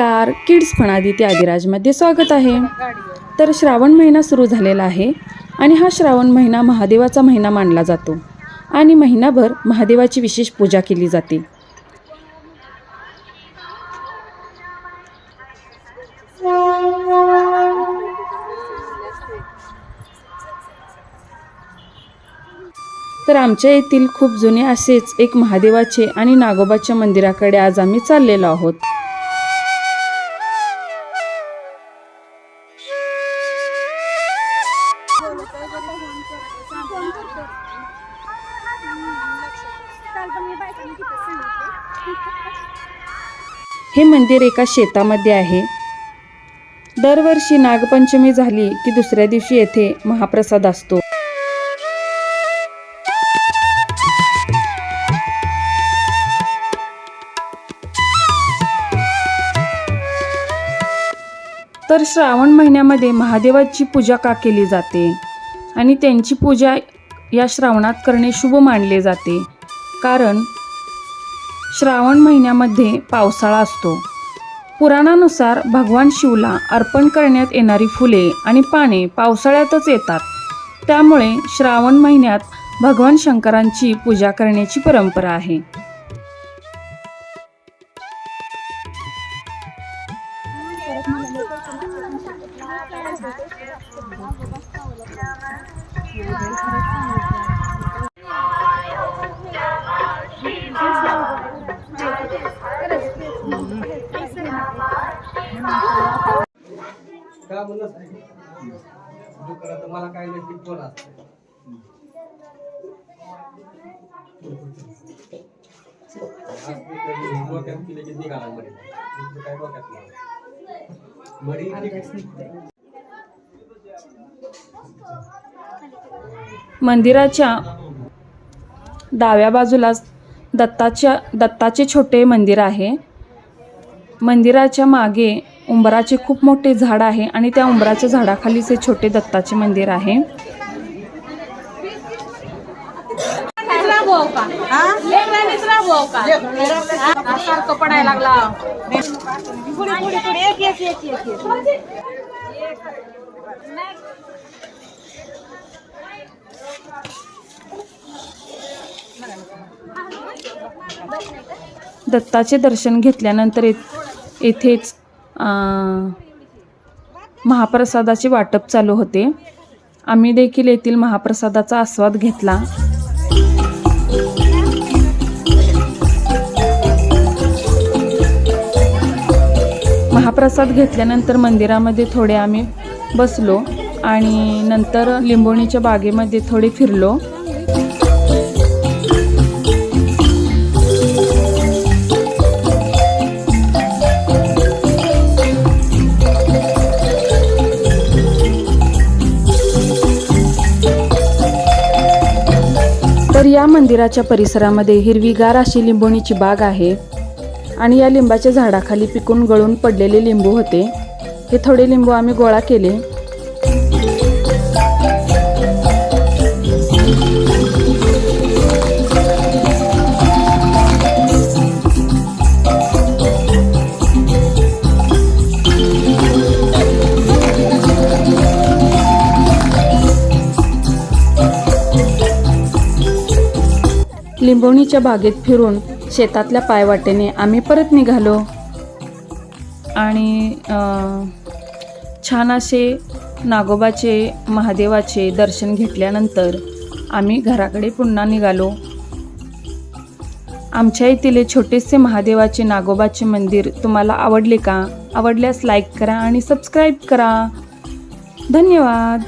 नमस्कार किड्स फणादिती आदिराजमध्ये स्वागत आहे. तर श्रावण महिना सुरू झालेला आहे आणि हा श्रावण महिना महादेवाचा महिना मानला जातो आणि महिनाभर महादेवाची विशेष पूजा केली जाते. तर आमच्या येथील खूप जुने असेच एक महादेवाचे आणि नागोबाच्या मंदिराकडे आज आम्ही चाललेलो आहोत. हे मंदिर एका शेतामध्ये आहे. दरवर्षी नागपंचमी झाली की दुसऱ्या दिवशी येथे महाप्रसाद असतो. तर श्रावण महिन्यामध्ये महादेवाची पूजा का केली जाते? आणि त्यांची पूजा या श्रावणात करणे शुभ मानले जाते. कारण श्रावण महिन्यामध्ये पावसाळा असतो. पुराणानुसार भगवान शिवला अर्पण करण्यात येणारी फुले आणि पाने पावसाळ्यातच येतात. त्यामुळे श्रावण महिन्यात भगवान शंकरांची पूजा करण्याची परंपरा आहे. का दुकानात मला काय नाही फोन असतो? आज डोक्यात केले की निघाला काय डोक्यात मंदिराच्या डाव्या बाजूलाच दत्ताच्या दत्ताचे छोटे मंदिर आहे. मंदिराच्या मागे उंबराचे खूप मोठे झाड आहे आणि त्या उंबराच्या झाडाखालीच हे छोटे दत्ताचे मंदिर आहे. लागला दत्ताचे दर्शन घेतल्यानंतर येथेच महाप्रसादाचे वाटप चालू होते. आम्ही देखील येथील महाप्रसादाचा आस्वाद घेतला. महाप्रसाद घेतल्यानंतर मंदिरामध्ये थोडे आम्ही बसलो. आणि नंतर लिंबोणीच्या बागेमध्ये थोडे फिरलो. तर या मंदिराच्या परिसरामध्ये हिरवीगार अशी लिंबोणीची बाग आहे आणि या लिंबाच्या झाडाखाली पिकून गळून पडलेले लिंबू होते. हे थोडे लिंबू आम्ही गोळा केले. लिंबोणीच्या बागेत फिरून शेतातल्या पायवाटेने आम्ही परत निघालो. आणि छान असे नागोबाचे महादेवाचे दर्शन घेतल्यानंतर आम्ही घराकडे पुन्हा निघालो. आमच्या येथील छोटेसे महादेवाचे नागोबाचे मंदिर तुम्हाला आवडले का? आवडल्यास लाईक करा आणि सबस्क्राईब करा. धन्यवाद!